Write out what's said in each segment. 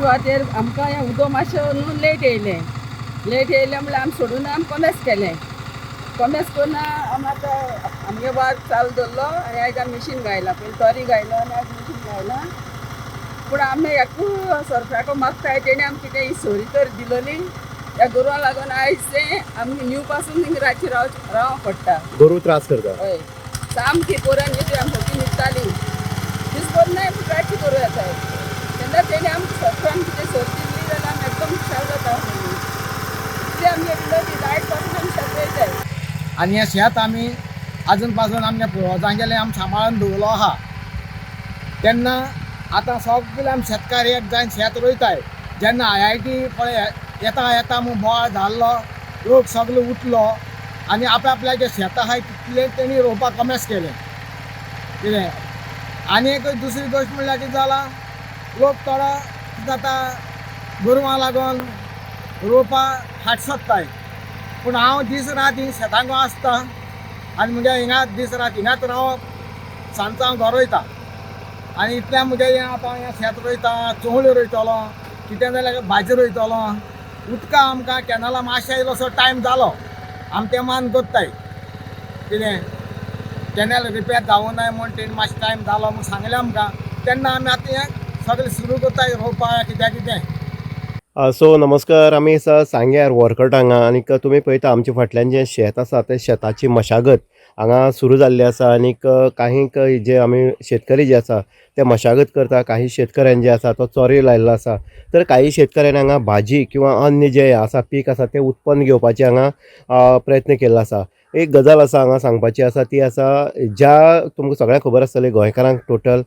सुवातेर आमकां हें उदक मातशें न्हू लेट येयलें. लेट येयलें म्हणल्यार आमी सोडून आमी कॉमेर्स केलें. कॉमेर्स करून आमी आतां आमगे वाद चालू दवरलो आनी आयज आमी मिशीन घायला. पयलीं तोरी घायलो आनी आयज मिशीन घायला. पूण आमी एकू सरकाराक मागताय तेणी आमकां कितें ही सोरी तर दिलोली त्या गोरवां लागून आयज तें आमगे न्यू पासून रातची राव रावंक पडटा गरू त्रास करता. हय. सामकी पोरां न्हिदी आमी फक्त न्हिदताली दीस भर नाय पूण रातची करूं येताय तेन्ना तेणी आमकां सरकारान कितें सोद दिली जाल्यार आमी एकदम खुशाल जाता कितें पासून आमी आणि हे शेत आम्ही आजून पासून आमच्या पुर्वजांगेले आमी सांबाळून दवरलो आहा तेन्ना आतां सगळे आमी शेतकार एक जावन शेत रोयताय जेन्ना आय आय टी पळय येता येता म्हूण बोवाळ जाल्लो लोक सगलो उठलो. आनी आपल्या आपल्या जे शेत आहाय तितले तेणी रोवपाक कमेस केलें. कितें आनी एक दुसरी गोश्ट म्हणल्यार कितें जाला लोक थोडो कितें जाता गोरवां लागून रोवपाक फाट सोदताय पूण हांव दीस रात ही शेतांक आसता. आनी म्हगे हिंगा दीस रात हिंगाच रावप सांजचो हांव घर रोयता आनी इतल्या म्हगे हें आतां हें शेत रोयता चोवळ्यो रोयतलो कितें जाल्यार भाजी रोयतलो. उदका आमकां कॅनला मातशें इल्लोसो टायम जालो. आमी तें मान करताय कितें? कॅनल रिपेर जावं नाय म्हूण तेणी मातशें टायम जालो म्हूण सांगलें आमकां. तेन्ना आमी आतां हें सगळें सुरू करताय रोवपाक कित्याक कितें? सो नमस्कार आमी आसा सांग्यार वरकट हांगा आनीक तुमी पळयता आमचे फाटल्यान जें शेत आसा तें शेताची मशागत हांगा सुरू जाल्ली आसा आनीक काहींक जे आमी शेतकरी जे आसा ते मशागत करता काही शेतकऱ्यांनी जे आसा तो चोरी लायल्लो आसा. तर काही शेतकऱ्यांनी हांगा भाजी किंवा अन्य जे आसा पीक आसा तें उत्पन्न घेवपाचें हांगा प्रयत्न केल्लो आसा. एक गजाल आसा हांगा सांगपाची आसा ती आसा ज्या तुमकां सगळ्यांक खबर आसतली गोंयकारांक टोटल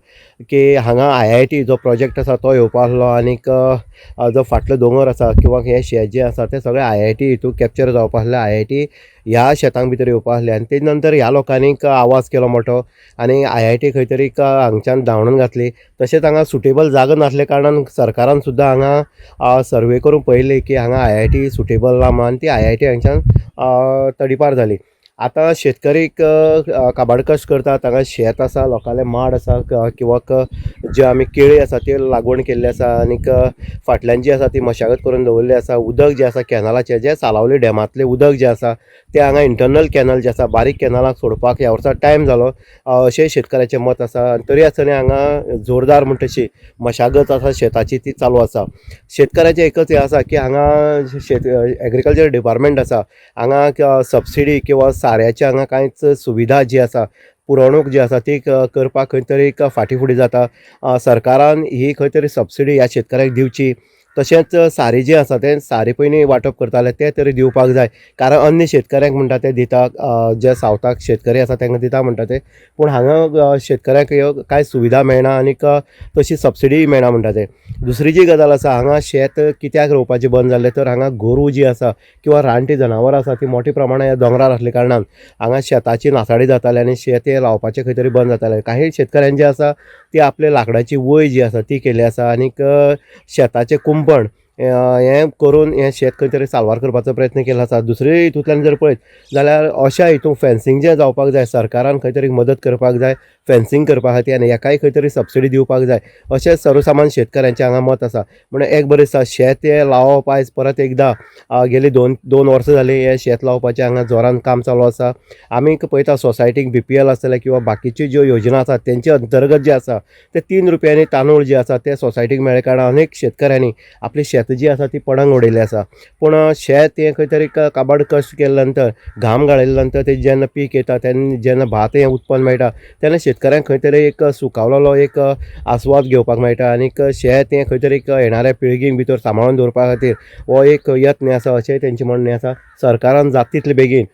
की हांगा आय आय टी जो प्रोजेक्ट आसा तो येवपा आसलो आनीक जो फाटलो दोंगर आसा किंवा हें शेत जें आसा तें सगळें आय आय टी हितूंत कॅप्चर जावपा आसलें. आय आय टी ह्या शेतां भितर येवपा आसलें आनी तेज नंतर ह्या लोकांनी आवाज केलो मोठो आनी आय आय टी खंय तरी हांगच्यान धांवडून घातली. तशेंच हांगा सुटेबल जागो नासले कारणान सरकारान सुद्दां हांगा सर्वे करून पळयलें की हांगा आय आय टी सुटेबल ना म्हणून ती आय आय टी हांगच्यान तडीपार जाली आतां शेतकरीक काबाडकश काबाड कश्ट करतात. हांगा शेत आसा लोकांले माड आसा किंवां किंवा जे आमी केळी आसा त्यो लागवण केल्ली आसा आनीक फाटल्यान जी आसा ती मशागत करून दवरली आसा उदक जें आसा कॅनलाचें जें सालावली डॅमांतलें उदक जें आसा तें हांगा इंटरनल कॅनल जें आसा बारीक कॅनलाक सोडपाक ह्या वर्सा टायम जालो अशें शेतकऱ्याचें मत आसा आनी तरी आसतना हांगा जोरदार म्हणटा तशी मशागत आसा शेताची ती चालू आसा शेतकऱ्याचें एकच हें आसा की हांगा शेत एग्रीकल्चर डिपार्टमेंट आसा हांगा सबसिडी किंवा साऱ्याच्या हांगा कांयच सुविधा जी आसा पुरवणूक जी आसा ती करपाक खंय तरी फाटीं फुडें जाता. सरकारान ही खंय तरी सबसिडी ह्या शेतकऱ्याक दिवची. तशेंच सारें जें आसा तें सारें पयलीं वांटप करताले तें तरी दिवपाक जाय. कारण अन्य शेतकऱ्यांक म्हणटा ते दिता जे सावथाक शेतकरी आसा तांकां दिता म्हणटा ते. पूण हांगा शेतकऱ्यांक ह्यो कांय सुविधा मेळना आनीक तशी सबसिडीय मेळना म्हणटा ते. दुसरी जी गजाल आसा हांगा शेत कित्याक रोवपाचें बंद जाल्लें तर हांगा गोरू जी आसा किंवा रानटी जनावरां आसा ती मोठ्या प्रमाणांत ह्या दोंगरार आसल्या कारणान हांगा शेताची नासाडी जाताली आनी शेत हें लावपाचें खंय तरी बंद जातालें. काही शेतकऱ्यांची जे आसा ती आपले लाकडाची वय जी आसा ती केली आसा आनीक शेताचें कुंपण પણ हें करून हें शेत खंय तरी साल्वार करपाचो प्रयत्न केलो आसा दुसरे हितूंतल्यान जर पळयत जाल्यार अशा हितून फॅन्सींग जें जावपाक जाय सरकारान खंय तरी मदत करपाक जाय फॅन्सींग करपा खातीर आनी हेकाय खंय तरी सबसिडी दिवपाक जाय अशें सर्वसामान शेतकऱ्यांचें हांगा मत आसा. म्हणून एक बरें दिसता शेत हें लावप आयज परत एकदां गेलीं गेली दोन दोन वर्सां जालीं हें शेत लावपाचें हांगा जोरान काम चालू आसा. आमी पळयता सोसायटीक बी पी एल आसतले किंवां बाकीच्यो ज्यो योजना आसात तेंचे अंतर्गत जे आसा ते तीन रुपयांनी तांदूळ जे आसा ते सोसायटीक मेळ्ळे कारणान अनेक शेतकऱ्यांनी आपली शेत जी आसा ती पडंग उडयली आसा पूण शेत हें खंय तरी काबाड कश्ट केल्या नंतर घाम गाळिल्ले नंतर तें जेन्ना पीक येता तेन्ना जेन्ना भात हें उत्पन्न मेळटा तेन्ना शेतकऱ्यांक खंय तरी एक सुकावलेलो एक आस्वाद घेवपाक मेळटा आनीक शेत हें खंय तरी एक येणाऱ्या पिळगेक भितर सांबाळून दवरपा खातीर हो एक यत्न आसा अशें तेंचें म्हणणें आसा सरकारान जाता तितले बेगीन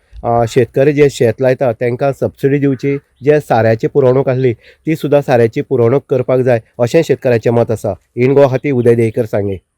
शेतकरी जे शेत लायता तांकां सबसिडी दिवची जे साऱ्याची पुरवणूक आसली ती सुद्दां साऱ्याची पुरवणूक करपाक जाय अशें शेतकऱ्याचें मत आसा इन गोवा खातीर उदय देयकर सांगे.